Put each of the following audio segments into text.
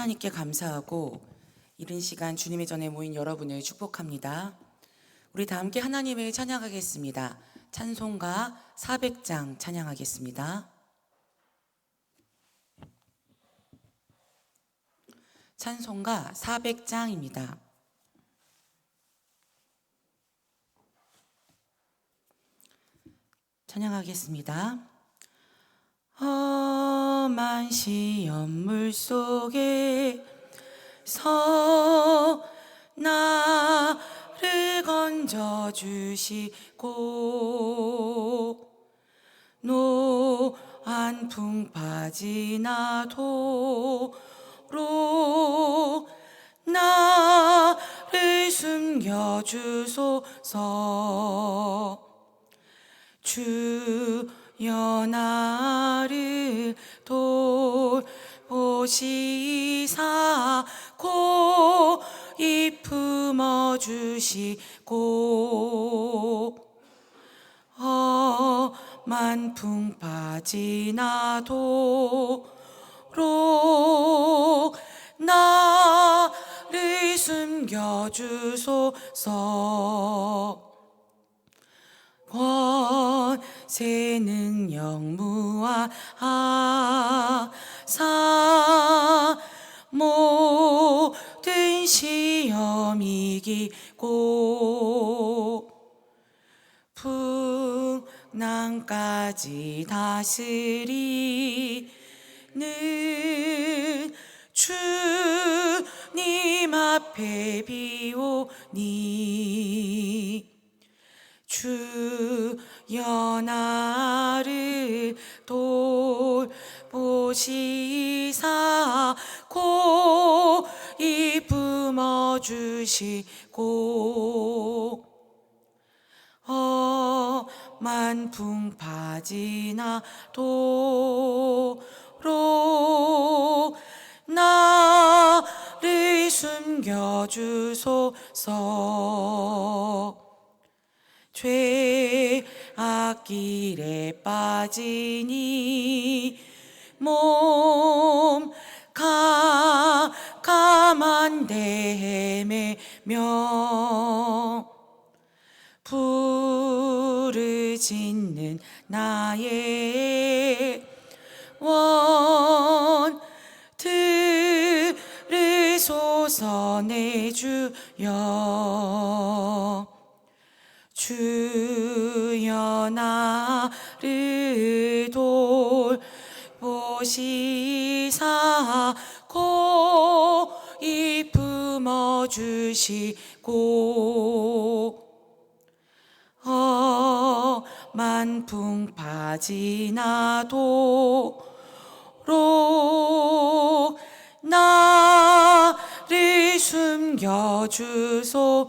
하나님께 감사하고 이른 시간 주님의 전에 모인 여러분을 축복합니다. 우리 다 함께 하나님을 찬양하겠습니다. 찬송가 400장 찬양하겠습니다. 찬송가 400장입니다. 찬양하겠습니다. 험한 시험물 속에 서 나를 건져 주시고 노안 풍파 지 나도록 나를 숨겨 주소서. 주 여 나를 돌보시사 고이 품어 주시고 험한 풍파 지 나도록 나를 숨겨 주소서 권세 능력 무아하사 모든 시험 이기고 풍랑까지 다스리는 주님 앞에 비오니 주여 나를 돌보시사 고이 품어 주시고 험한 풍파지 나도록 나를 숨겨 주소서 죄악 길에 빠지니 몸 가감한 데 헤매며 불을 짓는 나의 원 들으소서 내 주여 나를 돌보시사 고이 품어 주시고 험한 풍파지 나도록 나를 숨겨 주소서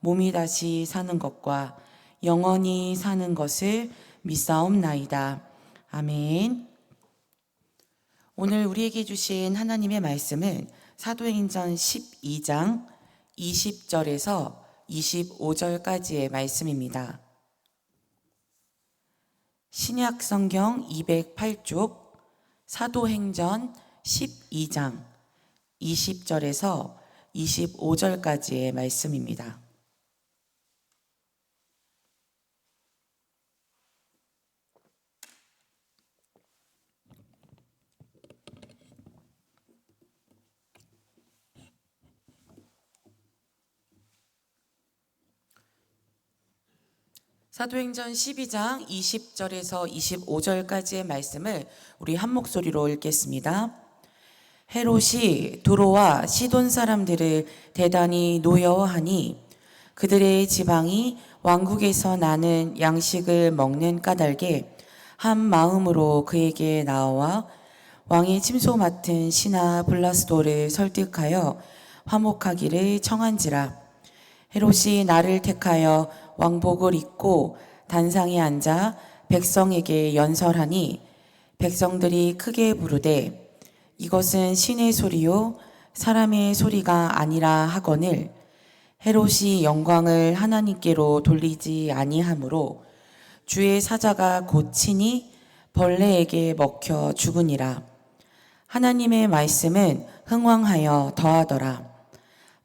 몸이 다시 사는 것과 영원히 사는 것을 믿사옵나이다. 아멘. 오늘 우리에게 주신 하나님의 말씀은 사도행전 12장 20절에서 25절까지의 말씀입니다. 신약 성경 208쪽 사도행전 12장 20절에서 25절까지의 말씀입니다. 사도행전 12장 20절에서 25절까지의 말씀을 우리 한 목소리로 읽겠습니다. 헤롯이 도로와 시돈 사람들을 대단히 노여워하니 그들의 지방이 왕국에서 나는 양식을 먹는 까닭에 한 마음으로 그에게 나와 왕의 침소 맡은 신하 블라스도를 설득하여 화목하기를 청한지라 헤롯이 나를 택하여 왕복을 입고 단상에 앉아 백성에게 연설하니 백성들이 크게 부르되 이것은 신의 소리요 사람의 소리가 아니라 하거늘. 헤롯이 영광을 하나님께로 돌리지 아니하므로 주의 사자가 고치니 벌레에게 먹혀 죽으니라. 하나님의 말씀은 흥왕하여 더하더라.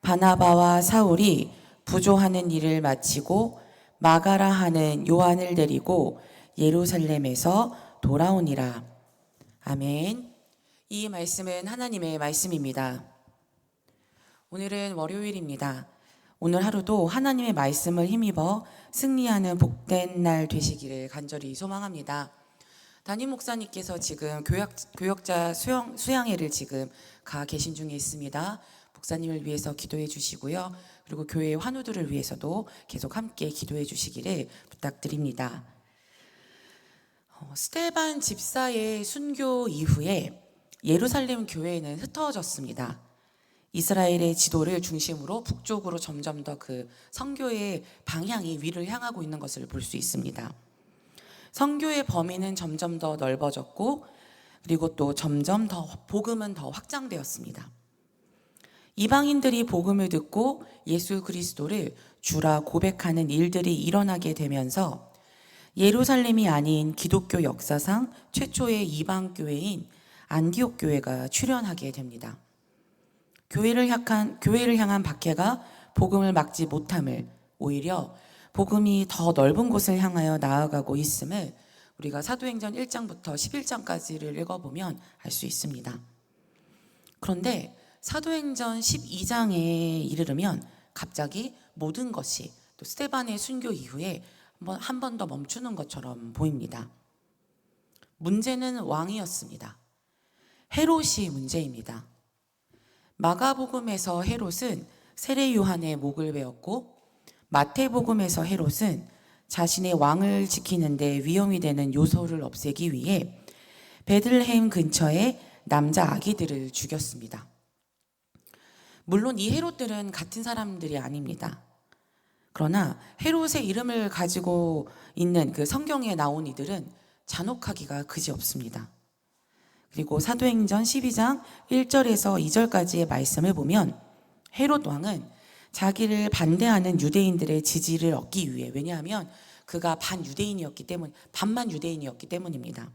바나바와 사울이 부조하는 일을 마치고 마가라 하는 요한을 데리고 예루살렘에서 돌아오니라. 아멘. 이 말씀은 하나님의 말씀입니다. 오늘은 월요일입니다. 오늘 하루도 하나님의 말씀을 힘입어 승리하는 복된 날 되시기를 간절히 소망합니다. 담임 목사님께서 지금 교역, 교역자 수영, 수양회를 지금 가 계신 중에 있습니다. 목사님을 위해서 기도해 주시고요. 그리고 교회 의 환우들을 위해서도 계속 함께 기도해 주시기를 부탁드립니다. 어, 스테반 집사의 순교 이후에 예루살렘 교회는 흩어졌습니다. 이스라엘의 지도를 중심으로 북쪽으로 점점 더 그 성교의 방향이 위를 향하고 있는 것을 볼 수 있습니다. 성교의 범위는 점점 더 넓어졌고 그리고 또 점점 더 복음은 더 확장되었습니다. 이방인들이 복음을 듣고 예수 그리스도를 주라 고백하는 일들이 일어나게 되면서 예루살렘이 아닌 기독교 역사상 최초의 이방 교회인 안디옥 교회가 출현하게 됩니다. 교회를 향한 교회를 향한 박해가 복음을 막지 못함을 오히려 복음이 더 넓은 곳을 향하여 나아가고 있음을 우리가 사도행전 1장부터 11장까지를 읽어보면 알 수 있습니다. 그런데 사도행전 12장에 이르르면 갑자기 모든 것이 또 스테반의 순교 이후에 한번 더 멈추는 것처럼 보입니다. 문제는 왕이었습니다. 헤롯이 문제입니다. 마가복음에서 헤롯은 세례 요한의 목을 베었고 마태복음에서 헤롯은 자신의 왕을 지키는데 위험이 되는 요소를 없애기 위해 베들레헴 근처에 남자 아기들을 죽였습니다. 물론 이 헤롯들은 같은 사람들이 아닙니다. 그러나 헤롯의 이름을 가지고 있는 그 성경에 나온 이들은 잔혹하기가 그지없습니다. 그리고 사도행전 12장 1절에서 2절까지의 말씀을 보면 헤롯 왕은 자기를 반대하는 유대인들의 지지를 얻기 위해 왜냐하면 그가 반 유대인이었기 때문 반만 유대인이었기 때문입니다.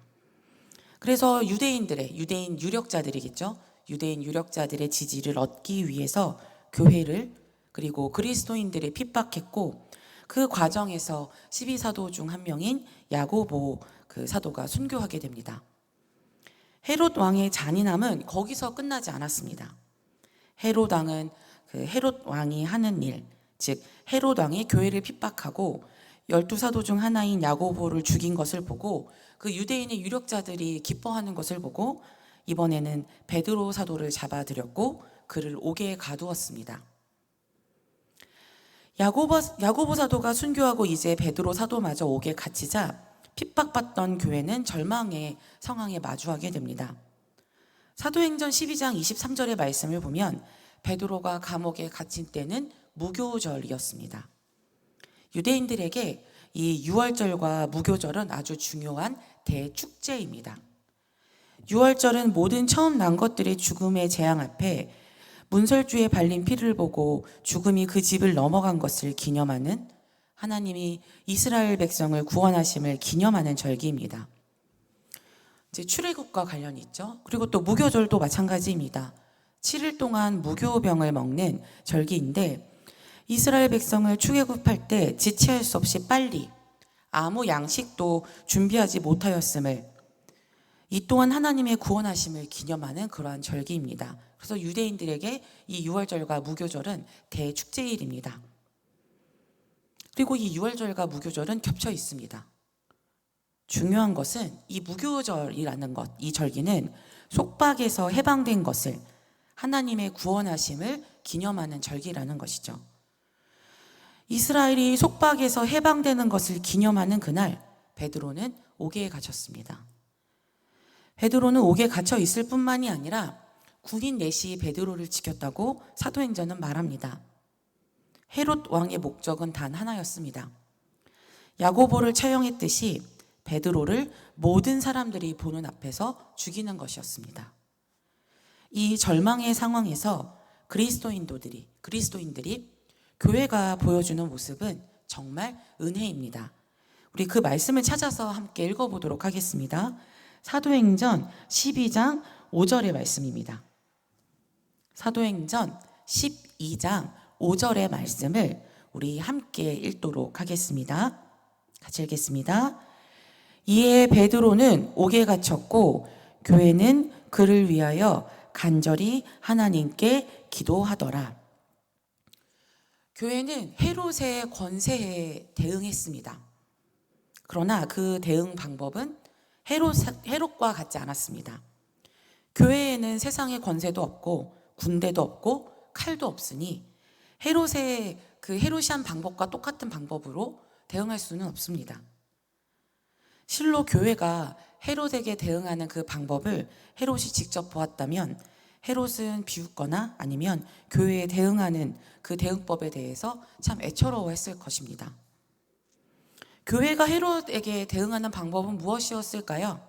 그래서 유대인들의 유대인 유력자들이겠죠. 유대인 유력자들의 지지를 얻기 위해서 교회를 그리고 그리스도인들을 핍박했고 그 과정에서 12사도 중 한 명인 야고보 그 사도가 순교하게 됩니다. 헤롯 왕의 잔인함은 거기서 끝나지 않았습니다. 헤롯 왕은 그 헤롯 왕이 하는 일, 즉 헤롯 왕이 교회를 핍박하고 열두 사도 중 하나인 야고보를 죽인 것을 보고 그 유대인의 유력자들이 기뻐하는 것을 보고 이번에는 베드로 사도를 잡아들였고 그를 옥에 가두었습니다. 야고보, 야고보 사도가 순교하고 이제 베드로 사도마저 옥에 갇히자 핍박받던 교회는 절망의 상황에 마주하게 됩니다. 사도행전 12장 23절의 말씀을 보면 베드로가 감옥에 갇힌 때는 무교절이었습니다. 유대인들에게 이 유월절과 무교절은 아주 중요한 대축제입니다. 유월절은 모든 처음 난 것들의 죽음의 재앙 앞에 문설주에 발린 피를 보고 죽음이 그 집을 넘어간 것을 기념하는 하나님이 이스라엘 백성을 구원하심을 기념하는 절기입니다. 이제 출애굽과 관련이 있죠. 그리고 또 무교절도 마찬가지입니다. 7일 동안 무교병을 먹는 절기인데 이스라엘 백성을 출애굽할 때 지체할 수 없이 빨리 아무 양식도 준비하지 못하였음을 이 또한 하나님의 구원하심을 기념하는 그러한 절기입니다. 그래서 유대인들에게 이 유월절과 무교절은 대축제일입니다. 그리고 이 유월절과 무교절은 겹쳐 있습니다. 중요한 것은 이 무교절이라는 것, 이 절기는 속박에서 해방된 것을 하나님의 구원하심을 기념하는 절기라는 것이죠. 이스라엘이 속박에서 해방되는 것을 기념하는 그날 베드로는 옥에 갇혔습니다. 베드로는 옥에 갇혀 있을 뿐만이 아니라 군인 넷이 베드로를 지켰다고 사도행전은 말합니다. 헤롯 왕의 목적은 단 하나였습니다. 야고보를 처형했듯이 베드로를 모든 사람들이 보는 앞에서 죽이는 것이었습니다. 이 절망의 상황에서 그리스도인들이 그리스도인들이 교회가 보여주는 모습은 정말 은혜입니다. 우리 그 말씀을 찾아서 함께 읽어보도록 하겠습니다. 사도행전 12장 5절의 말씀입니다. 사도행전 12장 5절의 말씀을 우리 함께 읽도록 하겠습니다. 같이 읽겠습니다. 이에 베드로는 옥에 갇혔고 교회는 그를 위하여 간절히 하나님께 기도하더라. 교회는 헤롯의 권세에 대응했습니다. 그러나 그 대응 방법은 헤롯, 헤롯과 같지 않았습니다. 교회에는 세상의 권세도 없고 군대도 없고 칼도 없으니 헤롯의 그 헤롯이한 방법과 똑같은 방법으로 대응할 수는 없습니다. 실로 교회가 헤롯에게 대응하는 그 방법을 헤롯이 직접 보았다면 헤롯은 비웃거나 아니면 교회에 대응하는 그 대응법에 대해서 참 애처로워했을 것입니다. 교회가 헤롯에게 대응하는 방법은 무엇이었을까요?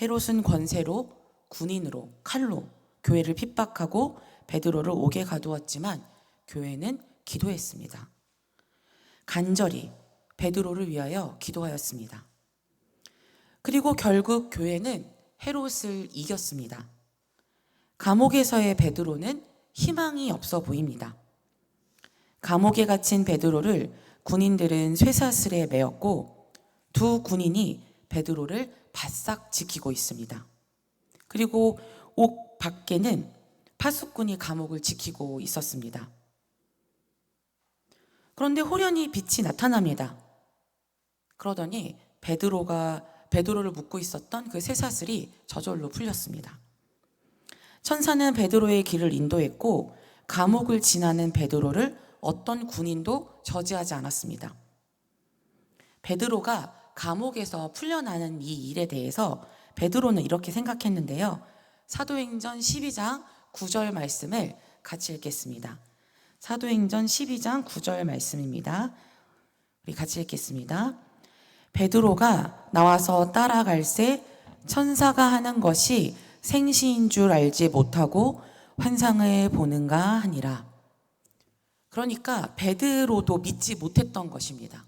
헤롯은 권세로, 군인으로, 칼로 교회를 핍박하고 베드로를 옥에 가두었지만 교회는 기도했습니다. 간절히 베드로를 위하여 기도하였습니다. 그리고 결국 교회는 헤롯을 이겼습니다. 감옥에서의 베드로는 희망이 없어 보입니다. 감옥에 갇힌 베드로를 군인들은 쇠사슬에 메었고 두 군인이 베드로를 바싹 지키고 있습니다. 그리고 옥 밖에는 파수꾼이 감옥을 지키고 있었습니다. 그런데 호련히 빛이 나타납니다. 그러더니 베드로가 베드로를 묶고 있었던 그 쇠사슬이 저절로 풀렸습니다. 천사는 베드로의 길을 인도했고 감옥을 지나는 베드로를 어떤 군인도 저지하지 않았습니다. 베드로가 감옥에서 풀려나는 이 일에 대해서 베드로는 이렇게 생각했는데요. 사도행전 12장 9절 말씀을 같이 읽겠습니다. 사도행전 12장 9절 말씀입니다. 우리 같이 읽겠습니다. 베드로가 나와서 따라갈새 천사가 하는 것이 생시인 줄 알지 못하고 환상을 보는가 하니라. 그러니까 베드로도 믿지 못했던 것입니다.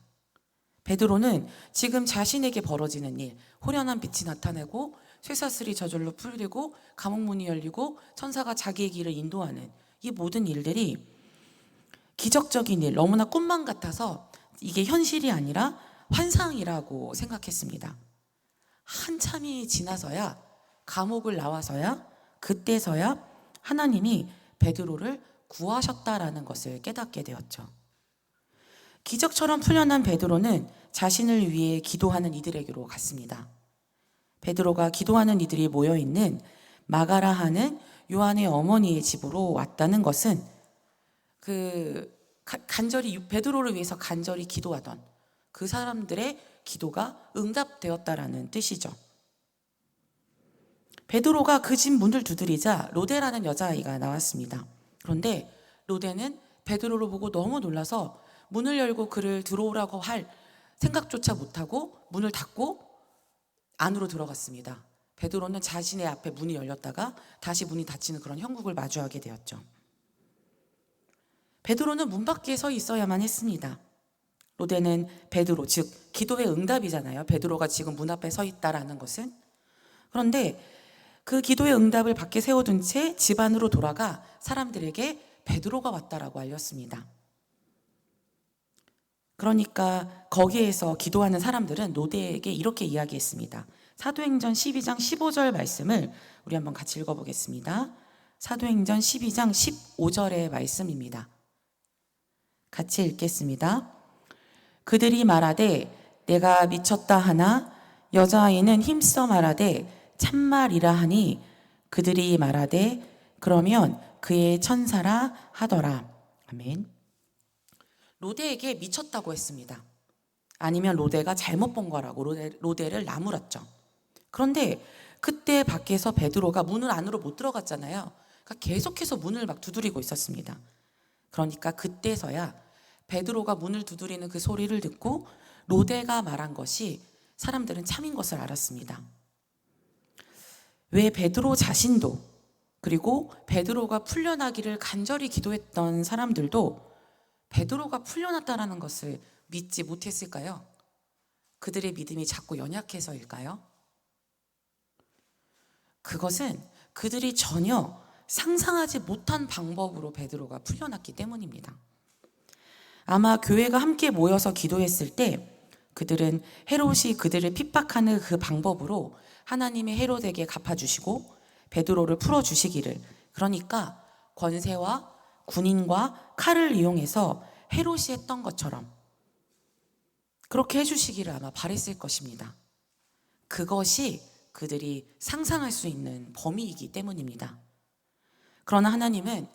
베드로는 지금 자신에게 벌어지는 일, 호련한 빛이 나타내고 쇠사슬이 저절로 풀리고 감옥 문이 열리고 천사가 자기의 길을 인도하는 이 모든 일들이 기적적인 일, 너무나 꿈만 같아서 이게 현실이 아니라 환상이라고 생각했습니다. 한참이 지나서야 감옥을 나와서야 그때서야 하나님이 베드로를 구하셨다라는 것을 깨닫게 되었죠. 기적처럼 풀려난 베드로는 자신을 위해 기도하는 이들에게로 갔습니다. 베드로가 기도하는 이들이 모여 있는 마가라 하는 요한의 어머니의 집으로 왔다는 것은 그 간절히 베드로를 위해서 간절히 기도하던 그 사람들의 기도가 응답되었다라는 뜻이죠. 베드로가 그 집 문을 두드리자 로데라는 여자아이가 나왔습니다. 그런데 로데는 베드로를 보고 너무 놀라서 문을 열고 그를 들어오라고 할 생각조차 못하고 문을 닫고 안으로 들어갔습니다. 베드로는 자신의 앞에 문이 열렸다가 다시 문이 닫히는 그런 형국을 마주하게 되었죠. 베드로는 문 밖에 서 있어야만 했습니다. 로데는 베드로, 즉 기도의 응답이잖아요. 베드로가 지금 문 앞에 서 있다라는 것은. 그런데 그 기도의 응답을 밖에 세워둔 채 집 안으로 돌아가 사람들에게 베드로가 왔다라고 알렸습니다. 그러니까 거기에서 기도하는 사람들은 노대에게 이렇게 이야기했습니다. 사도행전 12장 15절 말씀을 우리 한번 같이 읽어보겠습니다. 사도행전 12장 15절의 말씀입니다. 같이 읽겠습니다. 그들이 말하되 내가 미쳤다 하나 여자아이는 힘써 말하되 참말이라 하니 그들이 말하되 그러면 그의 천사라 하더라. 아멘. 로데에게 미쳤다고 했습니다. 아니면 로데가 잘못 본 거라고 로데, 로데를 나무랐죠. 그런데 그때 밖에서 베드로가 문을 안으로 못 들어갔잖아요. 그러니까 계속해서 문을 막 두드리고 있었습니다. 그러니까 그때서야 베드로가 문을 두드리는 그 소리를 듣고 로데가 말한 것이 사람들은 참인 것을 알았습니다. 왜 베드로 자신도 그리고 베드로가 풀려나기를 간절히 기도했던 사람들도 베드로가 풀려났다라는 것을 믿지 못했을까요? 그들의 믿음이 자꾸 연약해서일까요? 그것은 그들이 전혀 상상하지 못한 방법으로 베드로가 풀려났기 때문입니다. 아마 교회가 함께 모여서 기도했을 때 그들은 헤롯이 그들을 핍박하는 그 방법으로 하나님의 헤롯에게 갚아주시고 베드로를 풀어주시기를 그러니까 권세와 군인과 칼을 이용해서 헤롯이 했던 것처럼 그렇게 해주시기를 아마 바랬을 것입니다. 그것이 그들이 상상할 수 있는 범위이기 때문입니다. 그러나 하나님은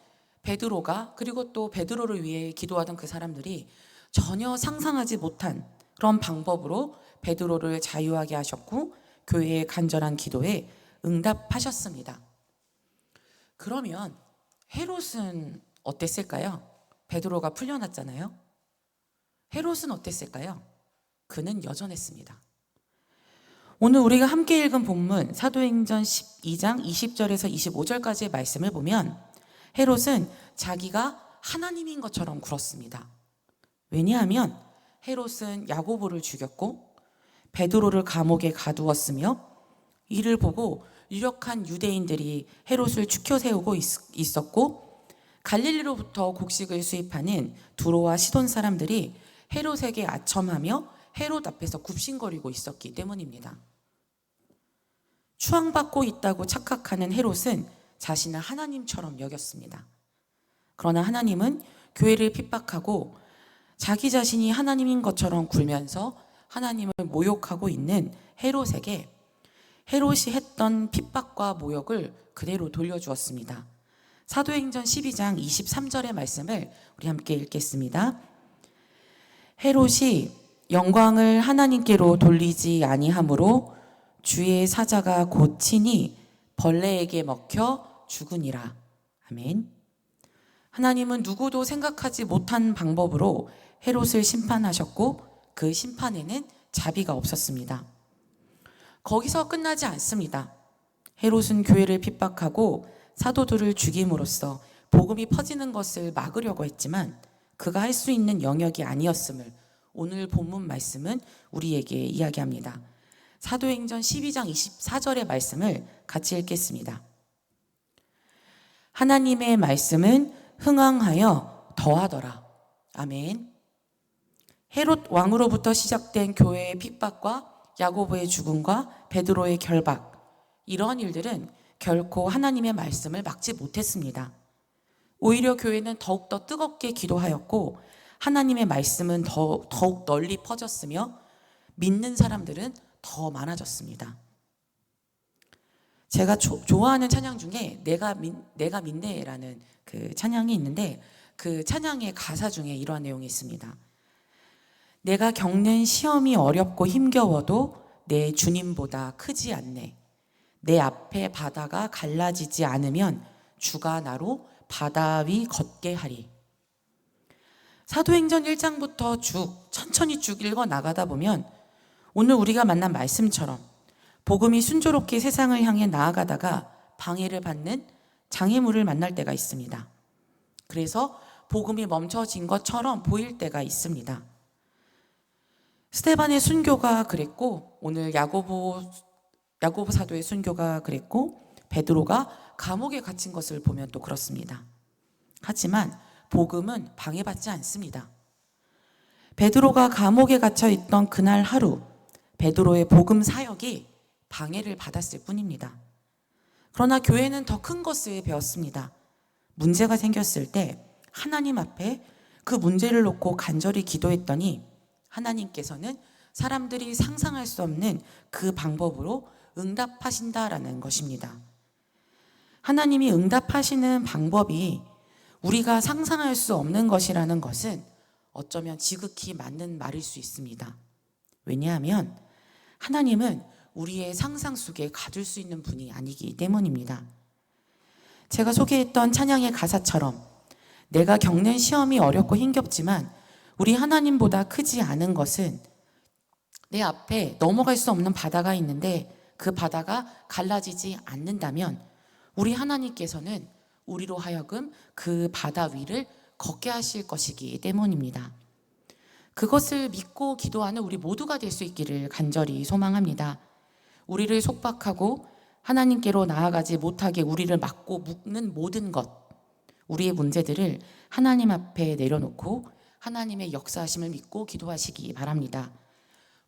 베드로가 그리고 또 베드로를 위해 기도하던 그 사람들이 전혀 상상하지 못한 그런 방법으로 베드로를 자유하게 하셨고 교회의 간절한 기도에 응답하셨습니다. 그러면 헤롯은 어땠을까요? 베드로가 풀려났잖아요. 헤롯은 어땠을까요? 그는 여전했습니다. 오늘 우리가 함께 읽은 본문 사도행전 12장 20절에서 25절까지의 말씀을 보면 헤롯은 자기가 하나님인 것처럼 굴었습니다. 왜냐하면 헤롯은 야고보를 죽였고 베드로를 감옥에 가두었으며 이를 보고 유력한 유대인들이 헤롯을 추켜 세우고 있었고 갈릴리로부터 곡식을 수입하는 두로와 시돈 사람들이 헤롯에게 아첨하며 헤롯 앞에서 굽신거리고 있었기 때문입니다. 추앙받고 있다고 착각하는 헤롯은 자신을 하나님처럼 여겼습니다. 그러나 하나님은 교회를 핍박하고 자기 자신이 하나님인 것처럼 굴면서 하나님을 모욕하고 있는 헤롯에게 헤롯이 했던 핍박과 모욕을 그대로 돌려주었습니다. 사도행전 12장 23절의 말씀을 우리 함께 읽겠습니다. 헤롯이 영광을 하나님께로 돌리지 아니하므로 주의 사자가 고치니 벌레에게 먹혀 죽으니라. 아멘. 하나님은 누구도 생각하지 못한 방법으로 헤롯을 심판하셨고 그 심판에는 자비가 없었습니다. 거기서 끝나지 않습니다. 헤롯은 교회를 핍박하고 사도들을 죽임으로써 복음이 퍼지는 것을 막으려고 했지만 그가 할 수 있는 영역이 아니었음을 오늘 본문 말씀은 우리에게 이야기합니다. 사도행전 12장 24절의 말씀을 같이 읽겠습니다. 하나님의 말씀은 흥황하여 더하더라. 아멘. 헤롯 왕으로부터 시작된 교회의 핍박과 야고보의 죽음과 베드로의 결박 이러한 일들은 결코 하나님의 말씀을 막지 못했습니다. 오히려 교회는 더욱더 뜨겁게 기도하였고 하나님의 말씀은 더, 더욱 널리 퍼졌으며 믿는 사람들은 더 많아졌습니다. 제가 조, 좋아하는 찬양 중에 내가 믿, 내가 믿네라는 그 찬양이 있는데 그 찬양의 가사 중에 이러한 내용이 있습니다. 내가 겪는 시험이 어렵고 힘겨워도 내 주님보다 크지 않네. 내 앞에 바다가 갈라지지 않으면 주가 나로 바다 위 걷게 하리. 사도행전 1장부터 쭉 천천히 쭉 읽어 나가다 보면 오늘 우리가 만난 말씀처럼 복음이 순조롭게 세상을 향해 나아가다가 방해를 받는 장애물을 만날 때가 있습니다. 그래서 복음이 멈춰진 것처럼 보일 때가 있습니다. 스테반의 순교가 그랬고 오늘 야고보 야고보 사도의 순교가 그랬고 베드로가 감옥에 갇힌 것을 보면 또 그렇습니다. 하지만 복음은 방해받지 않습니다. 베드로가 감옥에 갇혀 있던 그날 하루 베드로의 복음 사역이 방해를 받았을 뿐입니다. 그러나 교회는 더 큰 것을 배웠습니다. 문제가 생겼을 때 하나님 앞에 그 문제를 놓고 간절히 기도했더니 하나님께서는 사람들이 상상할 수 없는 그 방법으로 응답하신다라는 것입니다. 하나님이 응답하시는 방법이 우리가 상상할 수 없는 것이라는 것은 어쩌면 지극히 맞는 말일 수 있습니다. 왜냐하면 하나님은 우리의 상상 속에 가둘 수 있는 분이 아니기 때문입니다. 제가 소개했던 찬양의 가사처럼 내가 겪는 시험이 어렵고 힘겹지만 우리 하나님보다 크지 않은 것은 내 앞에 넘어갈 수 없는 바다가 있는데 그 바다가 갈라지지 않는다면 우리 하나님께서는 우리로 하여금 그 바다 위를 걷게 하실 것이기 때문입니다. 그것을 믿고 기도하는 우리 모두가 될 수 있기를 간절히 소망합니다. 우리를 속박하고 하나님께로 나아가지 못하게 우리를 막고 묶는 모든 것, 우리의 문제들을 하나님 앞에 내려놓고 하나님의 역사하심을 믿고 기도하시기 바랍니다.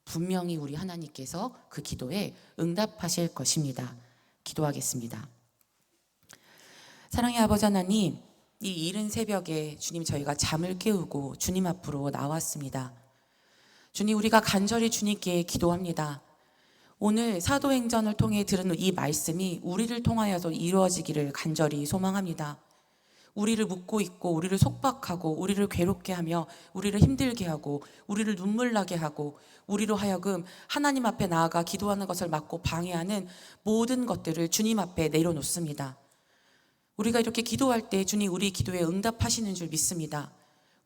분명히 우리 하나님께서 그 기도에 응답하실 것입니다. 기도하겠습니다. 사랑의 아버지 하나님, 이 이른 새벽에 주님 저희가 잠을 깨우고 주님 앞으로 나왔습니다. 주님 우리가 간절히 주님께 기도합니다. 오늘 사도행전을 통해 들은 이 말씀이 우리를 통하여서 이루어지기를 간절히 소망합니다. 우리를 묻고 있고 우리를 속박하고 우리를 괴롭게 하며 우리를 힘들게 하고 우리를 눈물 나게 하고 우리로 하여금 하나님 앞에 나아가 기도하는 것을 막고 방해하는 모든 것들을 주님 앞에 내려놓습니다. 우리가 이렇게 기도할 때 주님 우리 기도에 응답하시는 줄 믿습니다.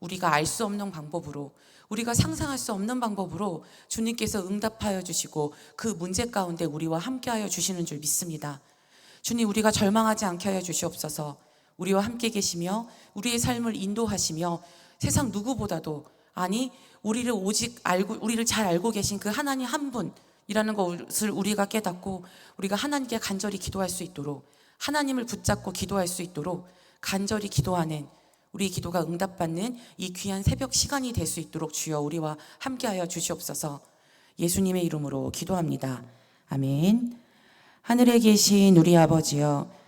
우리가 알 수 없는 방법으로 우리가 상상할 수 없는 방법으로 주님께서 응답하여 주시고 그 문제 가운데 우리와 함께하여 주시는 줄 믿습니다. 주님 우리가 절망하지 않게 하여 주시옵소서. 우리와 함께 계시며 우리의 삶을 인도하시며 세상 누구보다도 아니 우리를 오직 알고 우리를 잘 알고 계신 그 하나님 한 분이라는 것을 우리가 깨닫고 우리가 하나님께 간절히 기도할 수 있도록 하나님을 붙잡고 기도할 수 있도록 간절히 기도하는 우리 기도가 응답받는 이 귀한 새벽 시간이 될 수 있도록 주여 우리와 함께하여 주시옵소서. 예수님의 이름으로 기도합니다. 아멘. 하늘에 계신 우리 아버지여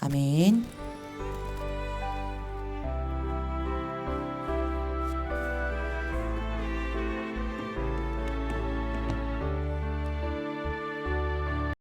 아멘.